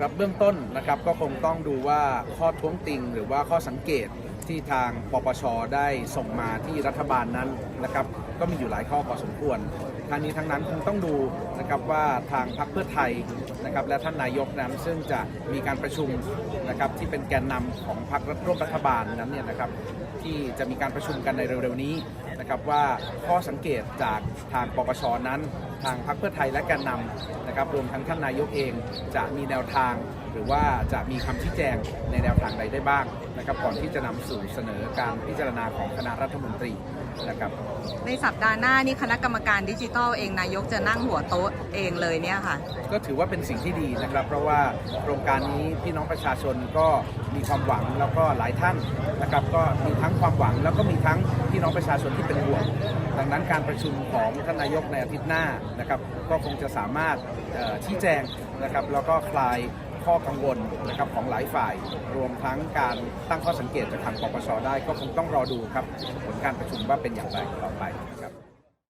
ครับเบื้องต้นนะครับก็คงต้องดูว่าข้อท้วงติงหรือว่าข้อสังเกตที่ทางปปชได้ส่งมาที่รัฐบาลนั้นนะครับ ก็มีอยู่หลายข้อพอสมควรทางนี้ทั้งนั้นคงต้องดูนะครับว่าทางพรรคเพื่อไทยนะครับและท่านนายกนั้นซึ่งจะมีการประชุมนะครับที่เป็นแกนนำของพรรคร่วมรัฐบาลนั้นเนี่ยนะครับที่จะมีการประชุมกันในเร็วๆนี้ นะครับว่าข้อสังเกตจากทางปปชนั้น ทางพรรคเพื่อไทยและแกนนำนะครับรวมทั้งท่านนายกเองจะมีแนวทาง หรือว่าจะมีคำชี้แจงในแนวทางใดได้บ้างนะครับก่อนที่จะนำสู่เสนอการพิจารณาของคณะรัฐมนตรีนะครับในสัปดาห์หน้านี่คณะกรรมการดิจิทัลเองนายกจะนั่งหัวโต๊ะเองเลยเนี่ยค่ะ ก็ถือว่าเป็นสิ่งที่ดีนะครับ เพราะว่าโครงการนี้พี่น้องประชาชนก็มีความหวังแล้วก็หลายท่านนะครับก็มีทั้งความหวังแล้วก็มีทั้งพี่น้องประชาชนที่เป็นห่วง ดังนั้นการประชุมของท่านนายกในอาทิตย์หน้านะครับก็คงจะสามารถชี้แจงนะครับแล้วก็คลายข้อกังวลนะครับของหลายฝ่าย รวมทั้งการตั้งข้อสังเกตจากทางปปชได้ ก็คงต้องรอดูครับผลการประชุมว่าเป็นอย่างไรต่อไปนะครับ